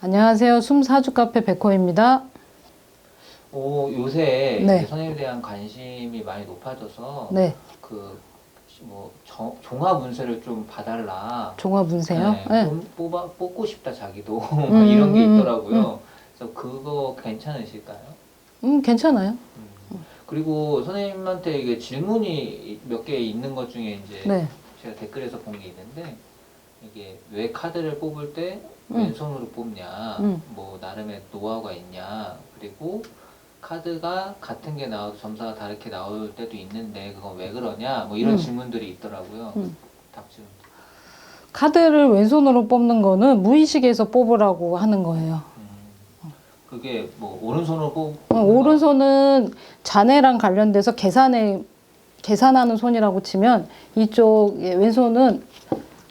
안녕하세요. 숨사주 카페 백호입니다. 오, 요새 네. 선생님에 대한 관심이 많이 높아져서 네, 그뭐 종합 운세를 좀 봐달라. 종합 운세요. 네, 네. 좀 뽑아 뽑고 싶다 자기도 막 음, 이런 게 음, 음, 있더라고요. 그래서 그거 괜찮으실까요? 음, 괜찮아요. 음. 그리고 선생님한테 이게 질문이 몇 개 있는 것 중에 이제 네. 제가 댓글에서 본 게 있는데 이게 왜 카드를 뽑을 때 음. 왼손으로 뽑냐, 음. 뭐 나름의 노하우가 있냐, 그리고 카드가 같은 게 나와도 점수가 다르게 나올 때도 있는데 그건 왜 그러냐, 뭐 이런 음. 질문들이 있더라고요. 음. 답 좀. 카드를 왼손으로 뽑는 거는 무의식에서 뽑으라고 하는 거예요. 음. 그게 뭐 오른손으로 뽑. 어, 오른손은 자네랑 관련돼서 계산에 계산하는 손이라고 치면 이쪽 예, 왼손은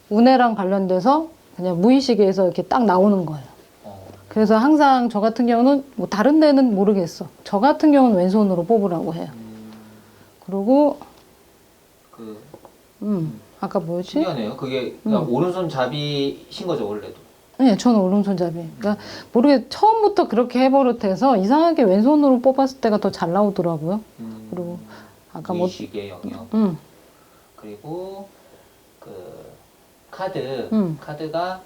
운해랑 관련돼서 그냥 무의식에서 이렇게 딱 나오는 거예요. 어. 그래서 항상 저 같은 경우는 뭐 다른 데는 모르겠어. 저 같은 경우는 왼손으로 뽑으라고 해요. 음, 그리고 그 음, 아까 뭐였지? 신기하네요. 그게 그러니까 음. 오른손 잡이신 거죠 원래도. 네, 저는 오른손잡이. 그러니까 모르게 처음부터 그렇게 해버릇해서 이상하게 왼손으로 뽑았을 때가 더 잘 나오더라고요. 음. 그리고 아까 뭐, 의식의 영역. 음, 그리고 그 카드 음. 카드가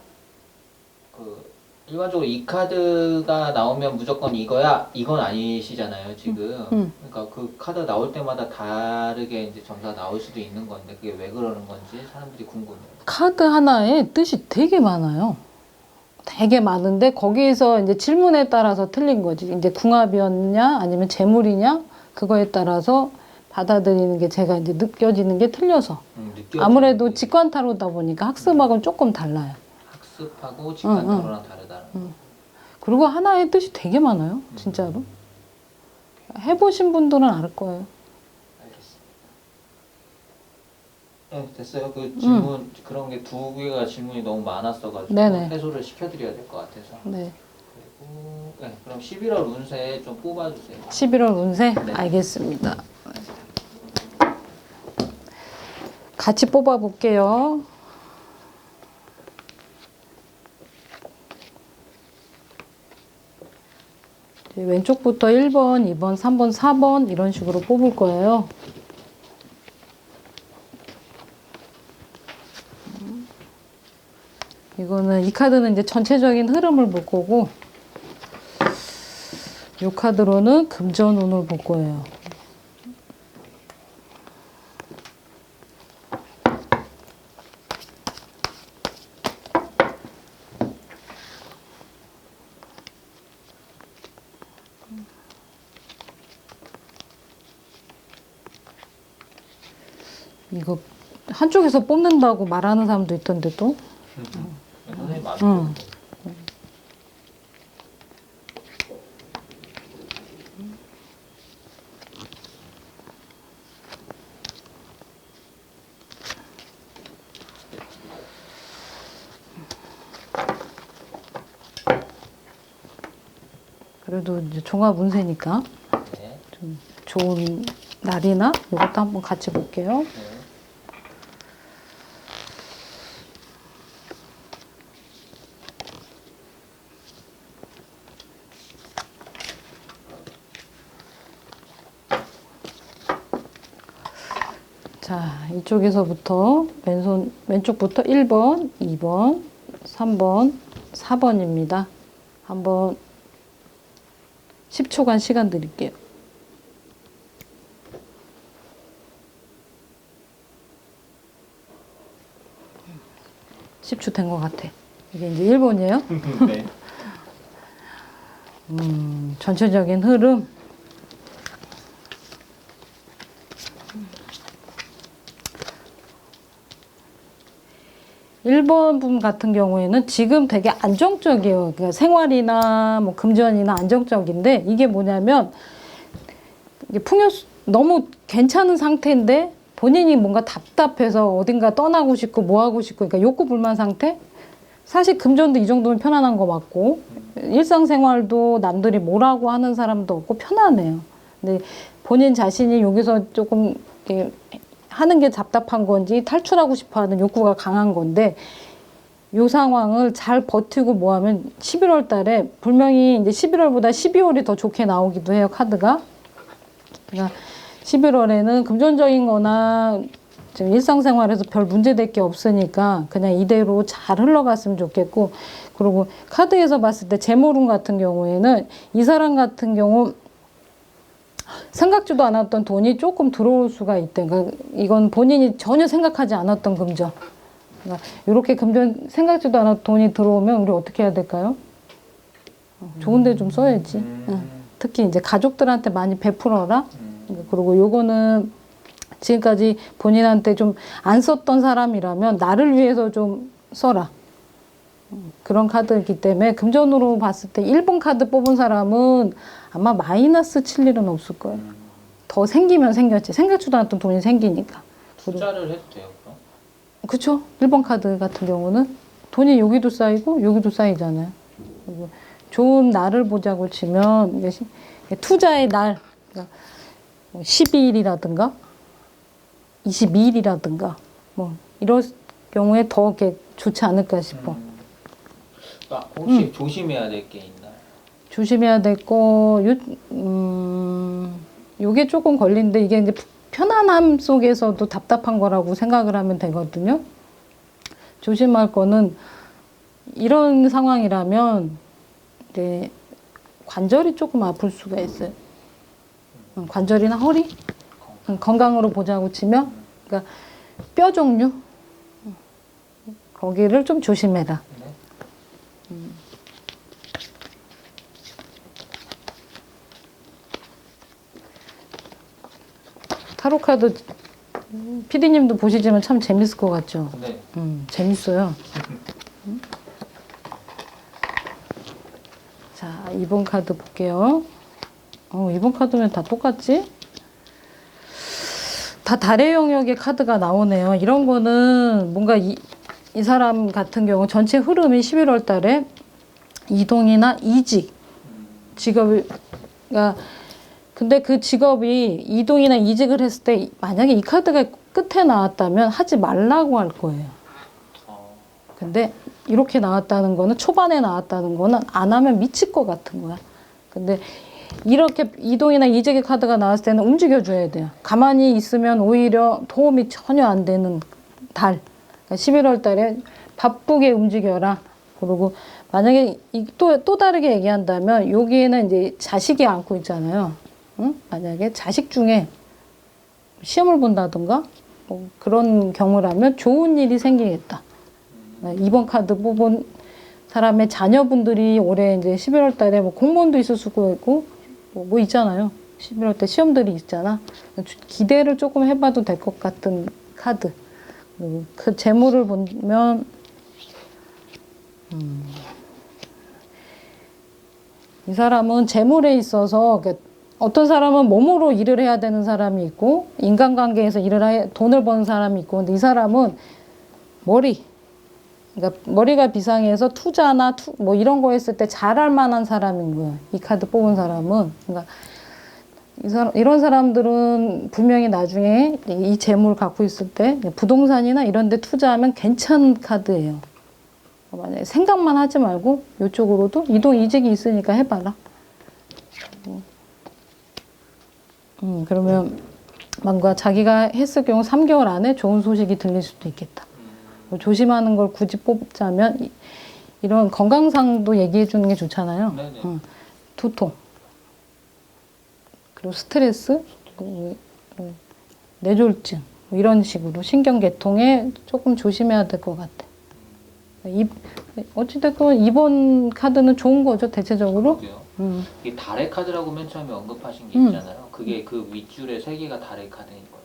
그 일반적으로 이 카드가 나오면 무조건 이거야 이건 아니시잖아요 지금 음. 그러니까 그 카드 나올 때마다 다르게 이제 점수가 나올 수도 있는 건데 그게 왜 그러는 건지 사람들이 궁금해요. 카드 하나에 뜻이 되게 많아요. 되게 많은데 거기에서 이제 질문에 따라서 틀린 거지. 이제 궁합이었냐 아니면 재물이냐 그거에 따라서 받아들이는 게 제가 이제 느껴지는 게 틀려서 음, 느껴지는 아무래도 게 직관타로다 보니까 학습하고는 조금 달라요. 학습하고 직관타로랑 다르다는 거. 그리고 하나의 뜻이 되게 많아요. 진짜로. 해보신 분들은 알 거예요. 알겠습니다. 네, 됐어요. 그 질문 그런 게 두 개가 질문이 너무 많았어가지고 음. 네네. 해소를 시켜드려야 될 것 같아서. 네. 그리고 네, 그럼 11월 운세 좀 뽑아주세요. 11월 운세 네. 알겠습니다. 같이 뽑아 볼게요. 왼쪽부터 1번, 2번, 3번, 4번 이런 식으로 뽑을 거예요. 이거는 이 카드는 이제 전체적인 흐름을 볼 거고 이 카드로는 금전운을 볼 거예요. 이거 한쪽에서 뽑는다고 말하는 사람도 있던데 또. 그래도 이제 종합 운세니까 네. 좀 좋은 날이나 이것도 한번 같이 볼게요. 네. 자, 이쪽에서부터 왼손 왼쪽부터 1번, 2번, 3번, 4번입니다. 한번 10초간 시간 드릴게요. 10초 된 것 같아. 이게 이제 1번이에요. 네. 음, 전체적인 흐름. 일번 분 같은 경우에는 지금 되게 안정적이에요. 그러니까 생활이나 뭐 금전이나 안정적인데 이게 뭐냐면 풍요 너무 괜찮은 상태인데 본인이 뭔가 답답해서 어딘가 떠나고 싶고 뭐 하고 싶고 그러니까 욕구 불만 상태? 사실 금전도 이 정도면 편안한 거 맞고 일상생활도 남들이 뭐라고 하는 사람도 없고 편안해요. 근데 본인 자신이 여기서 조금 하는 게 답답한 건지 탈출하고 싶어 하는 욕구가 강한 건데 요 상황을 잘 버티고 뭐 하면 11월 달에 분명히 이제 11월보다 12월이 더 좋게 나오기도 해요 카드가. 그러니까 11월에는 금전적인 거나 지금 일상생활에서 별 문제될 게 없으니까 그냥 이대로 잘 흘러갔으면 좋겠고 그리고 카드에서 봤을 때 재물운 같은 경우에는 이 사람 같은 경우 생각지도 않았던 돈이 조금 들어올 수가 있대. 그러니까 이건 본인이 전혀 생각하지 않았던 금전. 그러니까 이렇게 금전 생각지도 않았던 돈이 들어오면 우리 어떻게 해야 될까요? 어, 좋은데 좀 써야지. 음. 응. 특히 이제 가족들한테 많이 베풀어라. 음. 그리고 요거는 지금까지 본인한테 좀 안 썼던 사람이라면 나를 위해서 좀 써라. 음, 그런 카드이기 때문에 금전으로 봤을 때 1번 카드 뽑은 사람은 아마 마이너스 칠 일은 없을 거예요. 음. 더 생기면 생겼지. 생각지도 않았던 돈이 생기니까. 투자를 해도 돼요 그럼? 그쵸? 1번 카드 같은 경우는 돈이 여기도 쌓이고 여기도 쌓이잖아요. 그리고 좋은 날을 보자고 치면 투자의 날 그러니까 뭐 12일이라든가 22일이라든가 뭐 이럴 경우에 더 이렇게 좋지 않을까 싶어. 음. 아, 혹시 음. 조심해야 될 게 있나요? 조심해야 될 거, 요, 음, 요게 조금 걸리는데 이게 이제 편안함 속에서도 답답한 거라고 생각을 하면 되거든요. 조심할 거는 이런 상황이라면 이제 관절이 조금 아플 수가 있어요. 음, 관절이나 허리? 음, 건강으로 보자고 치면, 그러니까 뼈 종류? 음, 거기를 좀 조심해라. 네. 타로 카드 피디님도 보시지만 참 재밌을 것 같죠. 네. 음, 재밌어요. 음. 자, 2번 카드 볼게요. 어, 2번 카드는 다 똑같지? 다 달의 영역의 카드가 나오네요. 이런 거는 뭔가 이, 이 사람 같은 경우 전체 흐름이 11월 달에 이동이나 이직, 직업을, 그러니까 근데 그 직업이 이동이나 이직을 했을 때 만약에 이 카드가 끝에 나왔다면 하지 말라고 할 거예요. 어, 근데 이렇게 나왔다는 거는 초반에 나왔다는 거는 안 하면 미칠 것 같은 거야. 근데 이렇게 이동이나 이직의 카드가 나왔을 때는 움직여줘야 돼요. 가만히 있으면 오히려 도움이 전혀 안 되는 달. 그러니까 11월 달에 바쁘게 움직여라. 그리고 만약에 이- 또, 또 다르게 얘기한다면 여기에는 이제 자식이 안고 있잖아요. 응? 만약에 자식 중에 시험을 본다든가 뭐 그런 경우라면 좋은 일이 생기겠다. 네, 이번 카드 뽑은 사람의 자녀분들이 올해 이제 11월 달에 뭐 공무원도 있을 수도 있고 뭐, 뭐 있잖아요. 11월 때 시험들이 있잖아. 기대를 조금 해봐도 될 것 같은 카드. 음, 그 재물을 보면 음, 이 사람은 재물에 있어서 그 어떤 사람은 몸으로 일을 해야 되는 사람이 있고 인간관계에서 일을 해 돈을 버는 사람이 있고 근데 이 사람은 머리 그러니까 머리가 비상해서 투자나 투, 뭐 이런 거 했을 때 잘할 만한 사람인 거야. 이 카드 뽑은 사람은. 그러니까 이 이런 사람들은 분명히 나중에 이 재물 갖고 있을 때 부동산이나 이런 데 투자하면 괜찮은 카드예요. 만약에 생각만 하지 말고 이쪽으로도 이동 이직이 있으니까 해봐라. 음, 그러면 뭔가 자기가 했을 경우 3개월 안에 좋은 소식이 들릴 수도 있겠다. 뭐 조심하는 걸 굳이 뽑자면 이- 이런 건강상도 얘기해 주는 게 좋잖아요. 어, 두통, 그리고 스트레스, 그리고 음, 뇌졸중 뭐 이런 식으로 신경계통에 조금 조심해야 될 것 같아. 이, 어찌됐건 이번 카드는 좋은 거죠 대체적으로. 음. 이 달의 카드라고 맨 처음에 언급하신 게 음. 있잖아요. 그게 그 윗줄에 세 개가 달의 카드인 거예요.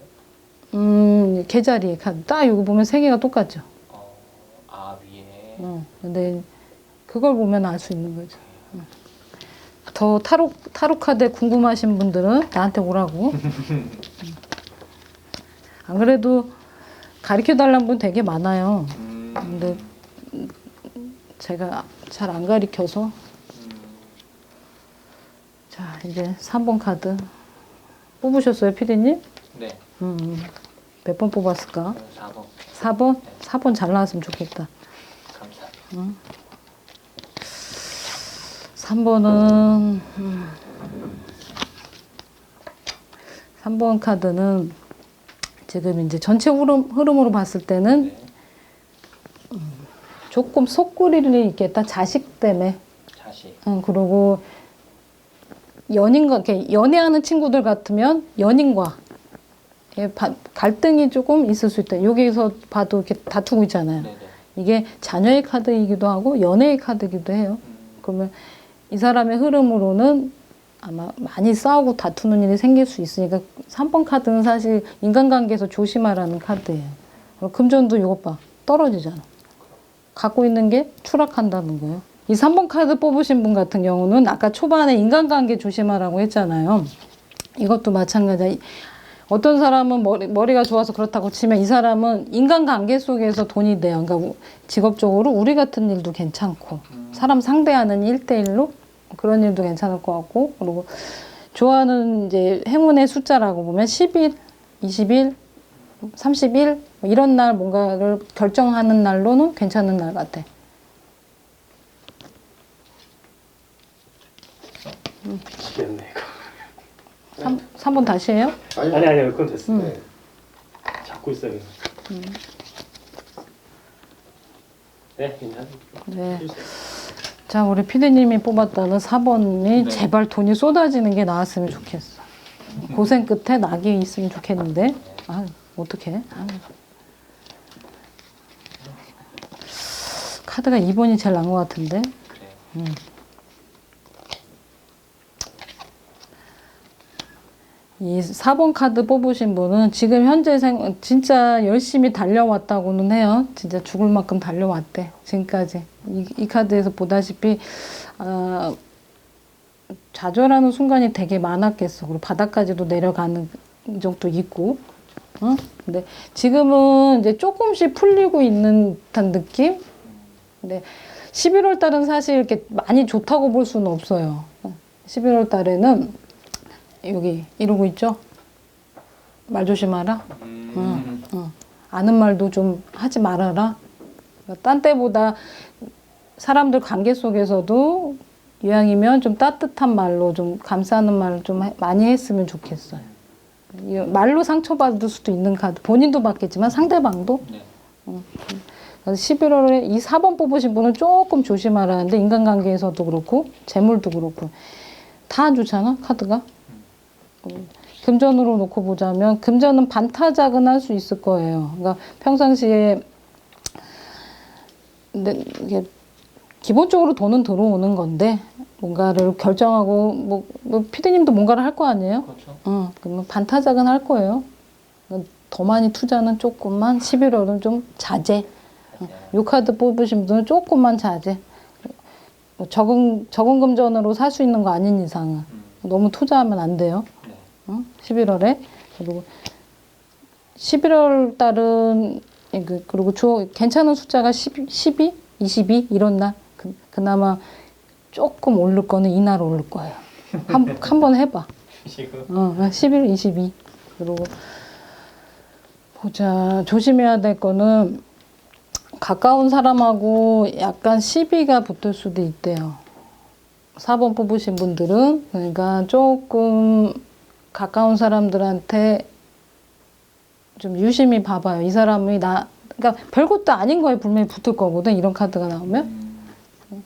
음, 계자리 카드. 딱 이거 보면 세 개가 똑같죠. 어, 아 위에. 어, 근데 그걸 보면 알 수 있는 거죠. 어. 더 타로 타로 카드 궁금하신 분들은 나한테 오라고. 음. 안 그래도 가르쳐 달라는 분 되게 많아요. 음, 근데 제가 잘 안 가르쳐서 음, 자 이제 3번 카드 뽑으셨어요, 피디님? 네. 음, 몇 번 뽑았을까? 4번. 4번? 4번 잘 나왔으면 좋겠다. 감사합니다. 3번은 음. 3번 카드는 지금 이제 전체 흐름, 흐름으로 봤을 때는 네. 조금 속구리를 있겠다 자식 때문에 자식. 응, 그리고 연인과 이렇게 연애하는 친구들 같으면 연인과 예, 바- 갈등이 조금 있을 수 있다. 여기서 봐도 이렇게 다투고 있잖아요. 네네. 이게 자녀의 카드이기도 하고 연애의 카드이기도 해요. 음, 그러면 이 사람의 흐름으로는 아마 많이 싸우고 다투는 일이 생길 수 있으니까 3번 카드는 사실 인간관계에서 조심하라는 카드예요. 금전도 이것 봐. 떨어지잖아. 갖고 있는 게 추락한다는 거예요. 이 3번 카드 뽑으신 분 같은 경우는 아까 초반에 인간관계 조심하라고 했잖아요. 이것도 마찬가지야. 어떤 사람은 머리, 머리가 좋아서 그렇다고 치면 이 사람은 인간관계 속에서 돈이 돼요. 그러니까 우- 직업적으로 우리 같은 일도 괜찮고 사람 상대하는 일대일로 그런 일도 괜찮을 것 같고 그리고 좋아하는 이제 행운의 숫자라고 보면 10일, 20일, 30일 뭐 이런 날 뭔가를 결정하는 날로는 괜찮은 날 같아. 미치겠네 이거. 3, 삼번 다시 해요? 아니 아니 아니 그건 됐어. 음. 네. 잡고 있어요. 그냥. 네, 괜찮아요. 네. 해주세요. 자, 우리 피디님이 뽑았다는 4번이 네. 제발 돈이 쏟아지는 게 나왔으면 좋겠어. 고생 끝에 낙이 있으면 좋겠는데. 아, 어떡해. 아. 카드가 2번이 제일 나은 것 같은데. 그래요. 음. 이 4번 카드 뽑으신 분은 지금 현재 생, 진짜 열심히 달려왔다고는 해요. 진짜 죽을 만큼 달려왔대. 지금까지. 이, 이 카드에서 보다시피, 아, 좌절하는 순간이 되게 많았겠어. 그리고 바닥까지도 내려가는 적도 있고. 어? 근데 지금은 이제 조금씩 풀리고 있는 듯한 느낌? 근데 11월 달은 사실 이렇게 많이 좋다고 볼 수는 없어요. 11월 달에는 여기 이러고 있죠? 말 조심하라. 음, 어. 아는 말도 좀 하지 말아라. 그러니까 딴 때보다 사람들 관계 속에서도 이왕이면 좀 따뜻한 말로 좀 감싸는 말을 좀 해- 많이 했으면 좋겠어요. 이 말로 상처받을 수도 있는 카드. 본인도 받겠지만 상대방도. 네. 그래서 11월에 이 4번 뽑으신 분은 조금 조심하라는데 인간관계에서도 그렇고 재물도 그렇고 다안 좋잖아 카드가 음, 금전으로 놓고 보자면 금전은 반타작은 할 수 있을 거예요. 그러니까 평상시에 근데 이게 기본적으로 돈은 들어오는 건데 뭔가를 결정하고 뭐, 뭐 피디님도 뭔가를 할 거 아니에요? 그렇죠. 어, 그러면 반타작은 할 거예요. 더 많이 투자는 조금만 11월은 좀 자제. 네. 요 카드 뽑으신 분은 조금만 자제. 뭐 적은 적은 금전으로 살 수 있는 거 아닌 이상은 음, 너무 투자하면 안 돼요. 네. 어? 11월에 그리고 11월 달은 그- 그리고 주 괜찮은 숫자가 10, 12, 22 이런 날 그, 그나마 조금 오를 거는 이날 오를 거예요. 한 한 번 해봐. 지금 어, 11, 22. 그리고 보자. 조심해야 될 거는 가까운 사람하고 약간 시비가 붙을 수도 있대요. 4번 뽑으신 분들은 그러니까 조금 가까운 사람들한테 좀 유심히 봐봐요. 이 사람이 나 그러니까 별것도 아닌 거에 분명히 붙을 거거든. 이런 카드가 나오면. 음,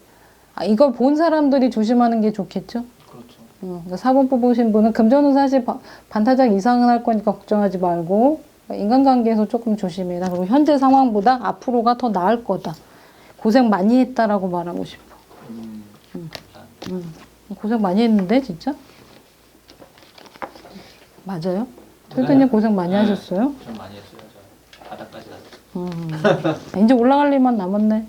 아, 이걸 본 사람들이 조심하는 게 좋겠죠? 그렇죠. 어, 그러니까 4번 뽑으신 분은 금전은 사실 바- 반타작 이상은 할 거니까 걱정하지 말고 인간관계에서 조금 조심해라. 그리고 현재 상황보다 앞으로가 더 나을 거다. 고생 많이 했다라고 말하고 싶어. 음, 감사합니다. 고생 많이 했는데 진짜? 맞아요? 철근님 고생 많이 네. 하셨어요? 좀 많이 했어요. 저 바닥까지 갔어요. 음. 이제 올라갈 일만 남았네.